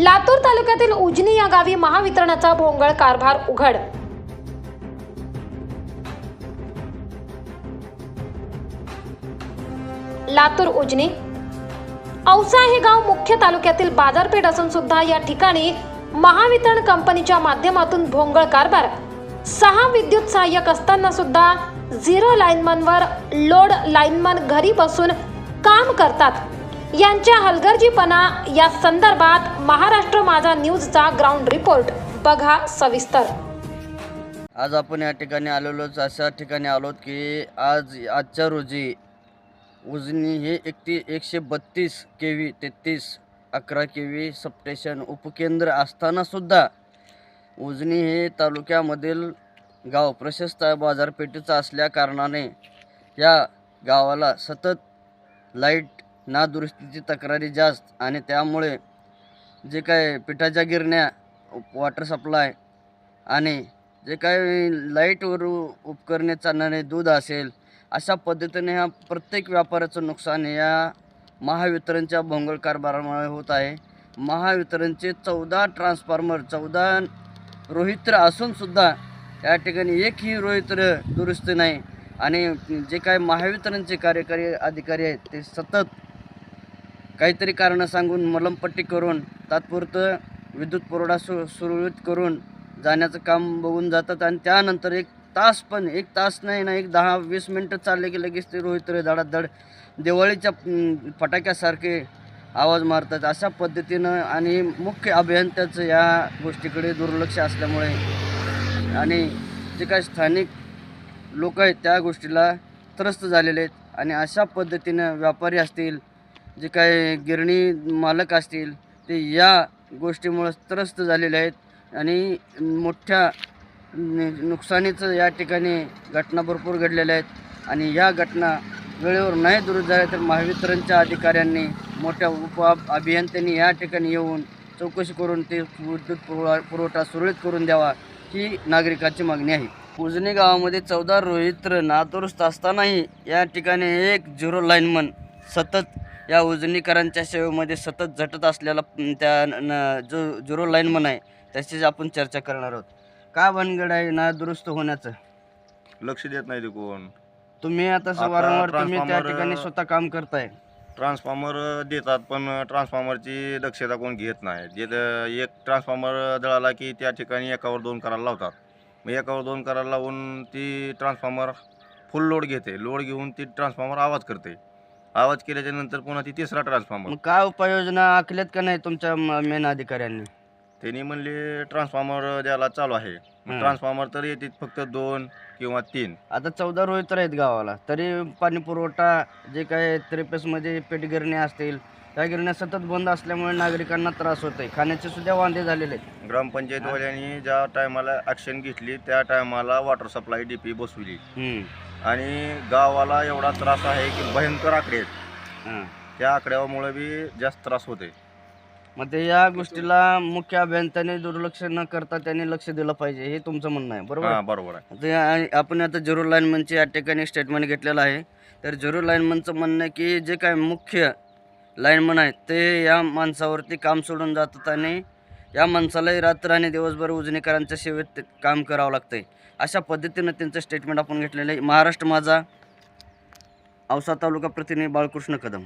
लातूर तालुक्यातील उजनी या गावी महावितरणाचा भोंगळ कारभार उघड. लातूर उजनी. औसा हे गाव मुख्य तालुक्यातील बाजारपेठ असून सुद्धा या ठिकाणी महावितरण कंपनीच्या माध्यमातून भोंगळ कारभार सहा विद्युत सहाय्यक असताना सुद्धा झिरो लाईनमनवर लोड लाईनमन घरी बसून काम करतात. यांच्या हलगर्जीपणा या संदर्भात महाराष्ट्र माझा न्यूजचा ग्राउंड रिपोर्ट. बघा सविस्तर. आज आपण या ठिकाणी आलेलोच अशा ठिकाणी आलोत की आज आजच्या रोजी उजनी हे एकती एकशे बत्तीस के व्ही तेहतीस अकरा के व्ही सबस्टेशन उपकेंद्र असतानासुद्धा उजनी हे तालुक्यामधील गाव प्रशस्त बाजारपेठेचं असल्या कारणाने या गावाला सतत लाइट नादुरुस्तीची तक्रारी जास्त आणि त्यामुळे जे काय पिठाच्या गिरण्या वॉटर सप्लाय आणि जे काय लाईटवर उपकरणे चालणारे दूध असेल अशा पद्धतीने ह्या प्रत्येक व्यापाराचं नुकसान या महावितरणच्या भोंगळ कारभारामुळे होत आहे. महावितरणचे चौदा ट्रान्सफॉर्मर चौदा रोहित्र असूनसुद्धा या ठिकाणी एकही रोहित्र दुरुस्त नाही. आणि जे काय महावितरणचे कार्यकारी अधिकारी आहेत ते सतत काहीतरी कारणं सांगून मलमपट्टी करून तात्पुरतं विद्युत पुरवठा सु सुरळीत करून जाण्याचं काम बघून जातात. आणि त्यानंतर एक तास पण एक तास नाही ना एक दहा वीस मिनटं चालले की लगेच ते रोहित रे धडाधड दिवाळीच्या फटाक्यासारखे आवाज मारतात. अशा पद्धतीनं आणि मुख्य अभियंत्याचं या गोष्टीकडे दुर्लक्ष असल्यामुळे आणि जे काही स्थानिक लोक आहेत त्या गोष्टीला त्रस्त झालेले आहेत. आणि अशा पद्धतीनं व्यापारी असतील जे काही गिरणी मालक असतील ते या गोष्टीमुळं त्रस्त झालेले आहेत. आणि मोठ्या नुकसानीचं या ठिकाणी घटना भरपूर घडलेल्या आहेत. आणि या घटना वेळेवर नाही दुरुस्त झाल्या तर महावितरणच्या अधिकाऱ्यांनी मोठ्या उप अभियंत्यांनी या ठिकाणी येऊन चौकशी करून ते विद्युत पुरवठा पुरवठा सुरळीत करून द्यावा ही नागरिकाची मागणी आहे. उजनी गावामध्ये चौदा रोहित्र नादुरुस्त असतानाही या ठिकाणी एक झिरो लाईनमन सतत या उजनीकरांच्या सेवेमध्ये सतत झटत असलेला त्या न- न- जो झिरो लाईनमन आहे त्याचीच आपण चर्चा करणार आहोत. का भानगड आहे ना दुरुस्त होण्याचं? लक्ष देत नाही ते कोण तुम्ही आता आता वारंवार तुम्ही त्या ठिकाणी स्वतः काम करताय. ट्रान्सफॉर्मर देतात पण ट्रान्सफॉर्मरची दक्षता कोण घेत नाही. जे द- एक ट्रान्सफॉर्मर जळाला की त्या ठिकाणी एकावर दोन करायला लावतात. मग एकावर दोन करायला लावून ती ट्रान्सफॉर्मर फुल लोड घेते. लोड घेऊन ती ट्रान्सफॉर्मर आवाज करते. आवाज केल्याच्यानंतर पुन्हा ती तिसरा ट्रान्सफॉर्मर मग काय उपाययोजना आखल्यात का नाही तुमच्या मेन अधिकाऱ्यांनी? त्यांनी म्हणले ट्रान्सफॉर्मर द्यायला चालू आहे. हं. ट्रान्सफॉर्मर तर येते फक्त दोन किंवा तीन. आता चौदा रोहित्र आहेत गावाला. तरी पाणी पुरवठा जे काय त्रिपेसमध्ये पेटगिरण्या असतील. त्या गिरण्या सतत बंद असल्यामुळे नागरिकांना त्रास होत आहे खाण्याचे सुद्धा वांदे झालेले आहेत. ग्रामपंचायतवाल्यांनी ज्या टायमाला ॲक्शन घेतली त्या टायमाला वॉटर सप्लाय डी पी बसवली. हम्म. आणि गावाला एवढा त्रास आहे की भयंकर आकडे आहेत. हां. त्या आकड्यामुळे बी जास्त त्रास होते मग ते या गोष्टीला मुख्य अभियंत्याने दुर्लक्ष न करता त्यांनी लक्ष दिलं पाहिजे हे तुमचं म्हणणं आहे. बरोबर हा बरोबर आहे. ते आ- आपण आता जरूर लाईनमनचे या ठिकाणी स्टेटमेंट घेतलेलं आहे. तर जरूर लाईनमनचं म्हणणं आहे की जे काय मुख्य लाईनमन आहेत ते या माणसावरती काम सोडून जातात आणि या माणसालाही रात्र आणि दिवसभर उजनीकरांच्या सेवेत ते काम करावं लागतंय. अशा पद्धतीनं त्यांचं स्टेटमेंट आपण घेतलेलं आहे. महाराष्ट्र माझा औसा तालुका प्रतिनिधी बाळकृष्ण कदम.